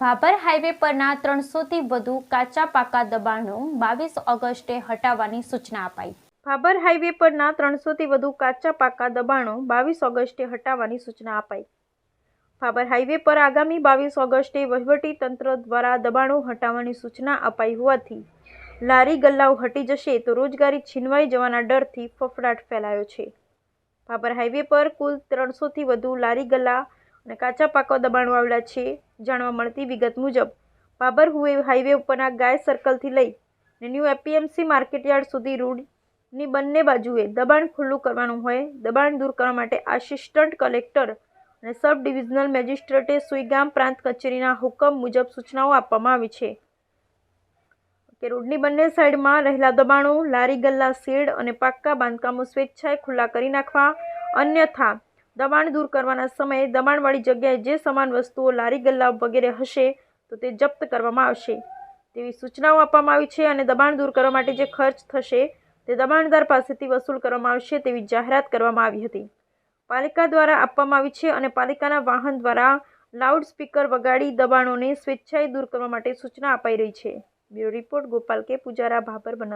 Bhabhar highway પરના ત્રણસોથી વધુ કાચા પાકા દબાણો બાવીસ ઓગસ્ટે હટાવવાની સૂચના અપાઈ. ભાભર હાઈવે પરના ત્રણસોથી વધુ કાચા પાકા દબાણો બાવીસ ઓગસ્ટે હટાવવાની સૂચના અપાઈ. ભાભર હાઈવે પર આગામી બાવીસ ઓગસ્ટે વહીવટી તંત્ર દ્વારા દબાણો હટાવવાની સૂચના અપાઈ હોવાથી લારી ગલ્લાઓ હટી જશે તો રોજગારી છીનવાઈ જવાના ડરથી ફફડાટ ફેલાયો છે. ભાભર હાઈવે પર કુલ ત્રણસોથી વધુ લારી ગલ્લા અને કાચા પાકા દબાણો આવેલા છે. જાણવા મળતી વિગત મુજબ ભાભર હુએ હાઈવે ઉપરના ગાય સર્કલથી લઈ ને ન્યૂ એપીએમસી માર્કેટયાર્ડ સુધી રોડની બંને બાજુએ દબાણ ખુલ્લું કરવાનું હોય, દબાણ દૂર કરવા માટે આસિસ્ટન્ટ કલેક્ટર અને સબ ડિવિઝનલ મેજિસ્ટ્રેટે સુઈગામ પ્રાંત કચેરીના હુકમ મુજબ સૂચનાઓ આપવામાં આવી છે કે રોડની બંને સાઈડમાં રહેલા દબાણો, લારી ગલ્લા, શેડ અને પાક્કા બાંધકામો સ્વેચ્છાએ ખુલ્લા કરી નાખવા, અન્યથા દબાણ દૂર કરવાના સમયે દબાણવાળી જગ્યાએ જે સમાન વસ્તુઓ લારી ગલ્લા વગેરે હશે, તો તે જપ્ત કરવામાં આવશે. તેવી સૂચનાઓ આપવામાં આવી છે અને દબાણ દૂર કરવા માટે જે ખર્ચ થશે, તે દબાણદાર પાસેથી વસૂલ કરવામાં આવશે તેવી જાહેરાત કરવામાં આવી હતી. પાલિકા દ્વારા આપવામાં આવી છે અને પાલિકાના વાહન દ્વારા લાઉડ સ્પીકર વગાડી દબાણોને સ્વેચ્છાએ દૂર કરવા માટે સૂચના અપાઈ રહી છે. બ્યુરો રિપોર્ટ, ગોપાલ કે. પૂજારા, ભાભર, બનાસ.